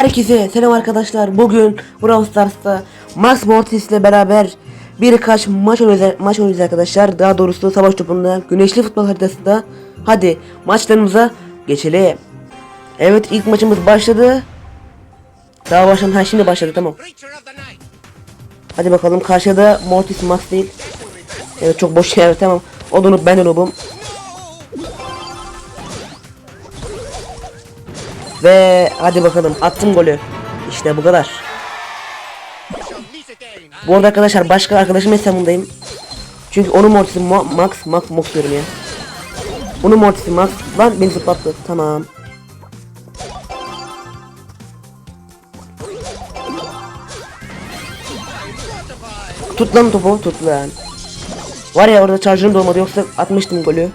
Herkese selam arkadaşlar. Bugün Brawl Stars'ta Max Mortis ile beraber birkaç maç oynayacağız, maç oynayacağız arkadaşlar. Daha doğrusu savaş topunda güneşli futbol haritasında. Hadi maçlarımıza geçelim. Evet ilk maçımız başladı. Daha başlamadı. Ha şimdi başladı tamam. Hadi bakalım karşıda Mortis Max değil. Evet çok boş yer tamam. O noob ben de Ve hadi bakalım attım golü. İşte bu kadar. Bu arada arkadaşlar başka arkadaşım hesabındayım. Çünkü onun mortisi Mo- Max Max Mox diyorum ya. Bunun mortisi Max lan beni zıplattı. Tamam. Tut lan topu tut lan. Var ya orada charger'ım da olmadı yoksa atmıştım golü.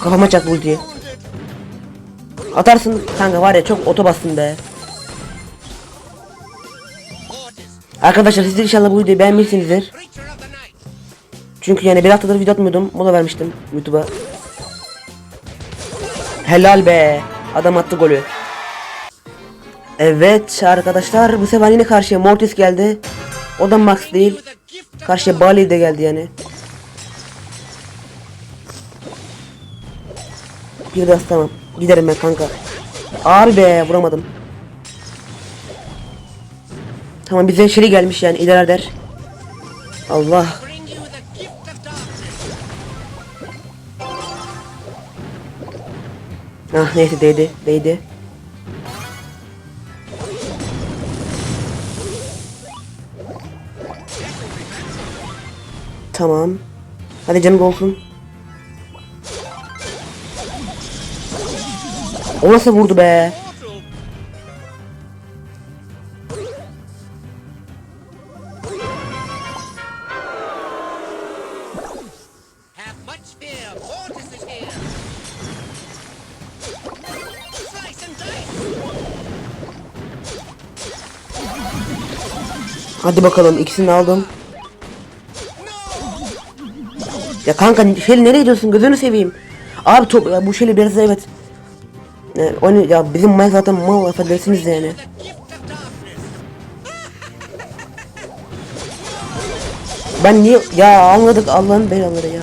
Kafama çaktı ultiyi. Atarsın kanka var ya çok oto be. Arkadaşlar siz inşallah bu videoyu beğenmişsinizdir. Çünkü yani bir haftadır video atmıyordum. Mola vermiştim YouTube'a. Helal be. Adam attı golü. Evet arkadaşlar bu sefer yine karşıya Mortis geldi. O da Max değil. Karşıya Bali de geldi yani. Bir daha tamam. Giderim ben kanka. Abi be vuramadım. Tamam bize şeri gelmiş yani idare eder. Allah. Ah neyse değdi değdi. Tamam. Hadi canım olsun. O nasıl vurdu be? Hadi bakalım ikisini aldım. Ya kanka Şeli nereye gidiyorsun gözünü seveyim. Abi top ya bu Şeli biraz evet. Yani, onu, ya bizim Mike zaten mal affedersiniz yani. Ben niye ya anladık Allah'ın belaları ya.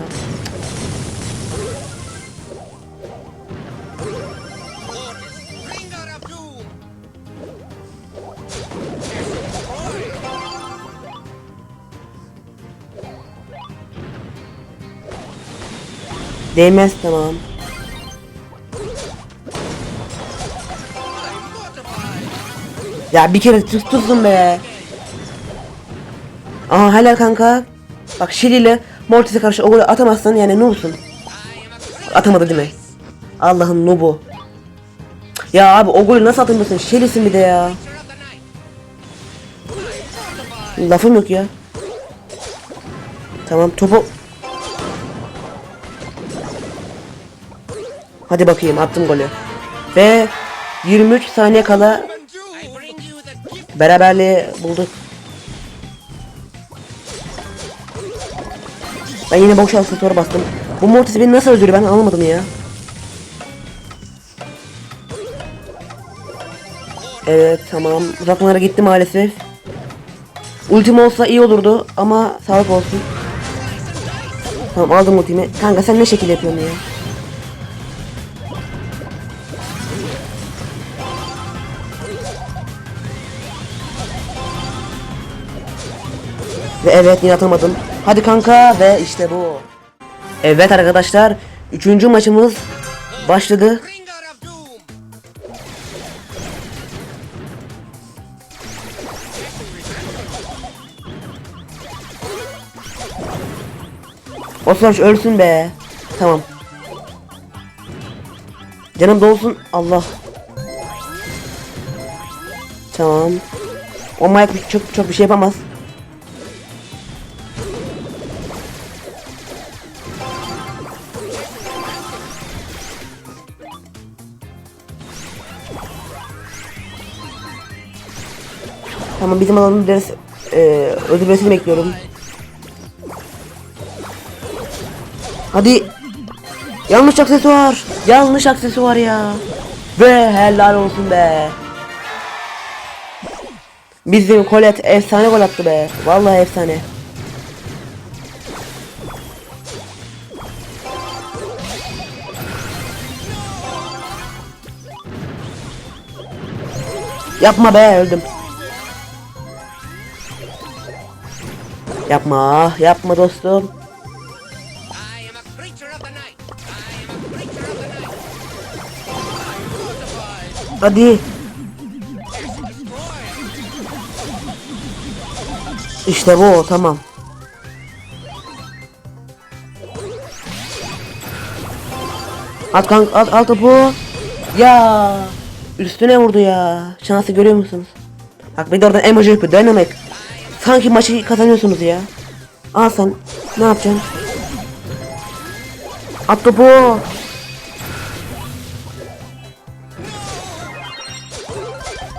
Değmez tamam. Ya bir kere tut be. Aha helal kanka. Bak Şili ile Mortis'e karşı o golü atamazsan yani ne Atamadı değil mi? Allah'ın nubu. Ya abi o golü nasıl atamıyorsun? Şelisin bir de ya. Lafım yok ya. Tamam topu. Hadi bakayım attım golü. Ve 23 saniye kala beraberliği bulduk. Ben yine boş aksesuara bastım. Bu Mortis beni nasıl öldürüyor ben anlamadım ya. Evet tamam. Uzatmalara gitti maalesef. Ultim olsa iyi olurdu ama sağlık olsun. Tamam aldım ultimi. Kanka sen ne şekil yapıyorsun ya? Ve evet yine atamadım. Hadi kanka ve işte bu. Evet arkadaşlar. Üçüncü maçımız başladı. Bringer of doom. Osman ölsün be. Tamam. Canım dolsun. Allah. Tamam. O Mike çok çok bir şey yapamaz. Tamam bizim alanın biraz e, öldürmesini bekliyorum. Hadi. Yanlış aksesuar. Yanlış aksesuar ya. Ve helal olsun be. Bizim Colette efsane gol attı be. Vallahi efsane. Yapma be öldüm. The night. Mortified. Hadi. İşte bu tamam. At kank at al topu. Ya üstüne vurdu ya. Şansı görüyor musunuz? Bak bir de oradan emoji yapıyor. Dynamic. Sanki maçı kazanıyorsunuz ya. Al sen. Ne yapacaksın? At topu.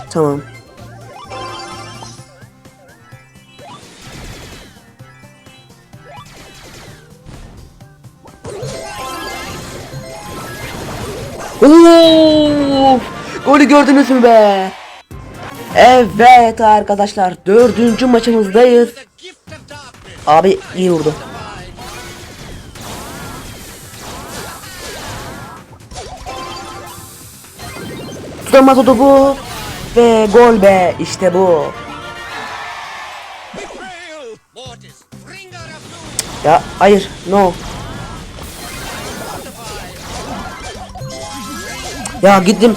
Tamam. Oo! Golü gördünüz mü be? Evet arkadaşlar dördüncü maçımızdayız. Abi iyi vurdu. Tutamaz o topu. Ve gol be işte bu. Ya hayır no. Ya gittim.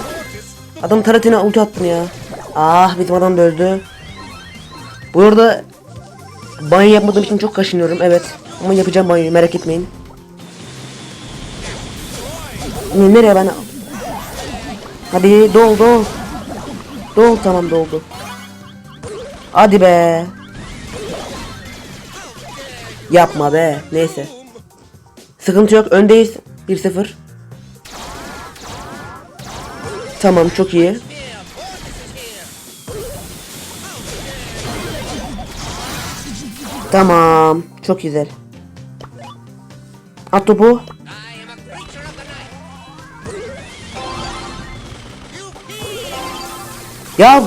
Adam taratine ulti attım ya. Ah bizim adam da öldü. Bu arada banyo yapmadığım için çok kaşınıyorum evet. Ama yapacağım banyoyu merak etmeyin. Ne- Nereye ben? Hadi dol dol. Dol tamam doldu. Hadi be. Yapma be. Neyse. Sıkıntı yok. Öndeyiz. 1-0. Tamam çok iyi. Tamam. Çok güzel. At topu. Ya.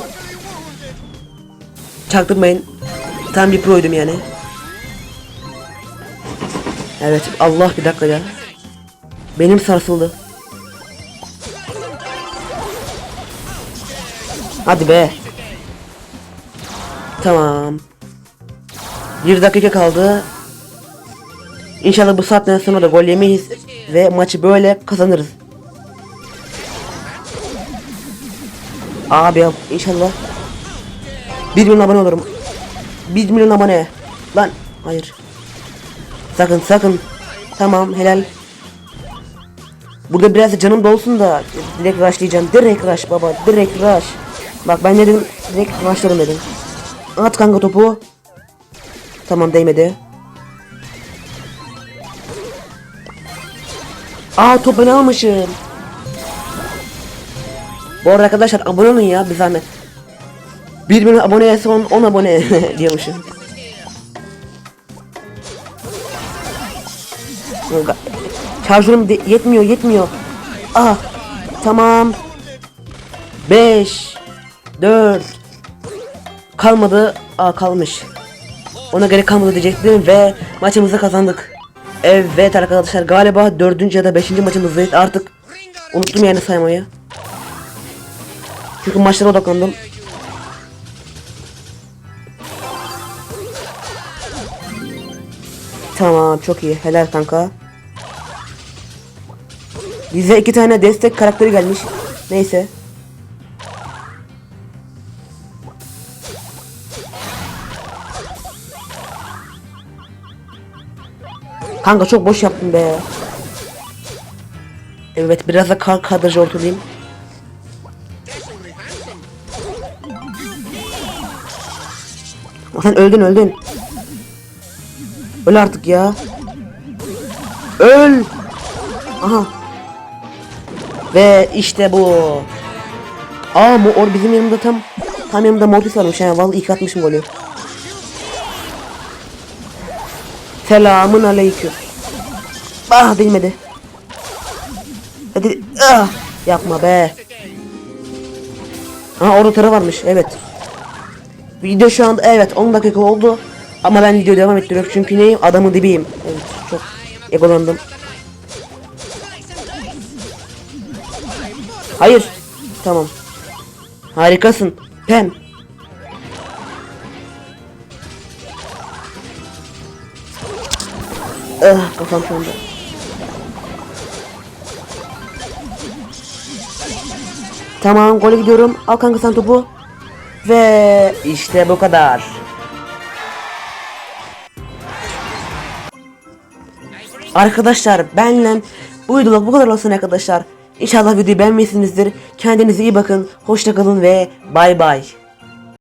Çaktırmayın. Tam bir proydum yani. Evet. Allah bir dakika ya. Benim sarsıldı. Hadi be. Tamam. Bir dakika kaldı. İnşallah bu saatten sonra da gol yemeyiz ve maçı böyle kazanırız. Abi ya inşallah 1 milyon abone olurum. 1 milyon abone. Lan hayır. Sakın sakın. Tamam helal. Burada biraz da canım dolsun da direkt rushlayacağım. Direkt rush baba. Direkt rush. Bak ben dedim? Direkt rushlarım dedim. At kanka topu. Tamam değmedi. Aa top ben almışım. Bu arada arkadaşlar abone olun ya bir zahmet. 1 milyon aboneye son 10 abone diyormuşum. Şarjörüm yetmiyor yetmiyor. Ah tamam. 5 4 kalmadı. Aa kalmış. Ona gerek kalmadı diyecektim ve maçımızı kazandık. Evet arkadaşlar galiba dördüncü ya da beşinci maçımızdayız artık unuttum yani saymayı. Çünkü maçlara odaklandım. Tamam çok iyi helal kanka. Bize iki tane destek karakteri gelmiş. Neyse. Kanka çok boş yaptım be. Evet biraz da kar kadrajı ortalayayım. Sen öldün öldün. Öl artık ya. Öl. Aha. Ve işte bu. Aa mu or bizim yanımda tam tam yanımda Mortis varmış yani vallahi ilk atmışım golü. Selamun aleyküm. Ah değmedi. Hadi. Ah! Yapma be. Aha orada tara varmış. Evet. Video şu anda evet 10 dakika oldu. Ama ben video devam ettiriyorum çünkü neyim? Adamın dibiyim. Evet çok egolandım. Hayır. Tamam. Harikasın. Pem. Ah kafam anda. Tamam gole gidiyorum. Al kanka sen topu. Ve işte bu kadar. Arkadaşlar benle bu videoluk bu kadar olsun arkadaşlar. İnşallah videoyu beğenmişsinizdir. Kendinize iyi bakın. Hoşça kalın ve bay bay.